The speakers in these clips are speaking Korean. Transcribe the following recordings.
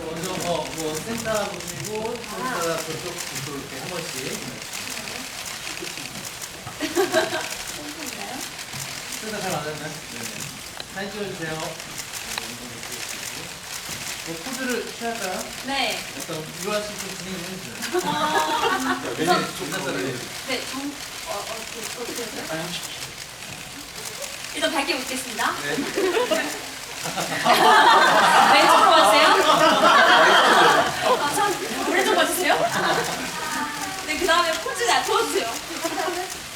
센터 보시고 센터 그쪽 그쪽 이렇게 한 번씩 센터 잘 맞았나요? 네네. 사진 찍어주세요. 뭐 포즈를 취할까요? 네. 어떤 유아 씨좀 진행을 해주세요. 어, 네, 괜찮아요. 네, 정, 어, 어, 어떻게, 어떻게 하세요? 일단 밝게 웃겠습니다. 네. 왼쪽으로 와주세요. 아, 참, 오른쪽 와주세요. 네, 그 다음에 포즈 잘 보여주세요.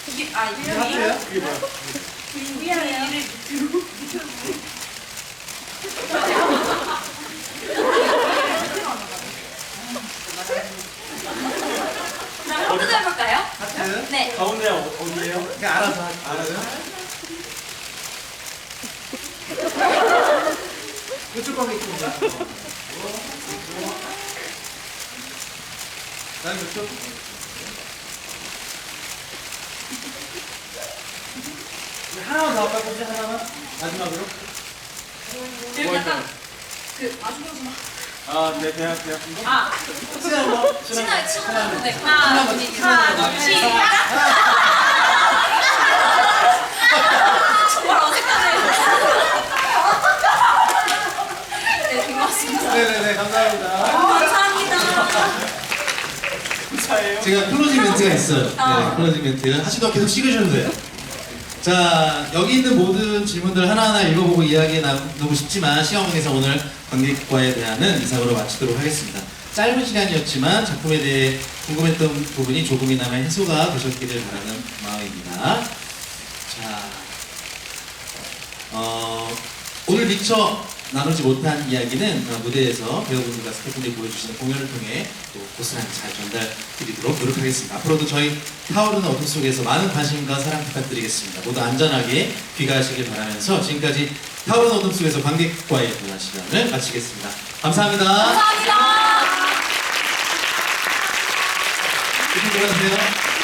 이게, 아, 이게 하트예요? 이게 뭐야? 미안해요. 포즈 해볼까요? 하트. 네. 가운데 어-? 그냥 알아서 하- 있습니다. 다음 이쪽. 하나만 더 할까요? 포즈 하나만? 마지막으로? 이렇게 약간 그 마주보지 마. 아, 네, 대학, 대학? 아, 친한 거? 친하게 친하게. 네. 친한 하나, 거, 둘, 친한 거. 하나, 둘, 시작. 정말 어색하네요. 네, 된것 같습니다. 네네네, 감사합니다. 감사합니다. 감사해요. 제가 클로징 멘트가 있어요. 네, 아. 클로징 멘트. 하시도 계속 찍으셔도 돼요. 자, 여기 있는 모든 질문들 하나하나 읽어보고 이야기 나누고 싶지만 시간 관계상 오늘 관객과에 대한은 이상으로 마치도록 하겠습니다. 짧은 시간이었지만 작품에 대해 궁금했던 부분이 조금이나마 해소가 되셨기를 바라는 마음입니다. 자, 어, 오늘 미처 나누지 못한 이야기는 어, 무대에서 배우분들과 스태프분들이 보여주시는 공연을 통해 또 고스란히 잘 전달드리도록 노력하겠습니다. 앞으로도 저희 타오르는 어둠 속에서 많은 관심과 사랑 부탁드리겠습니다. 모두 안전하게 귀가하시길 바라면서 지금까지 타오르는 어둠 속에서 관객과의 문화 시간을 마치겠습니다. 감사합니다. 감사합니다. 조심 들어가세요.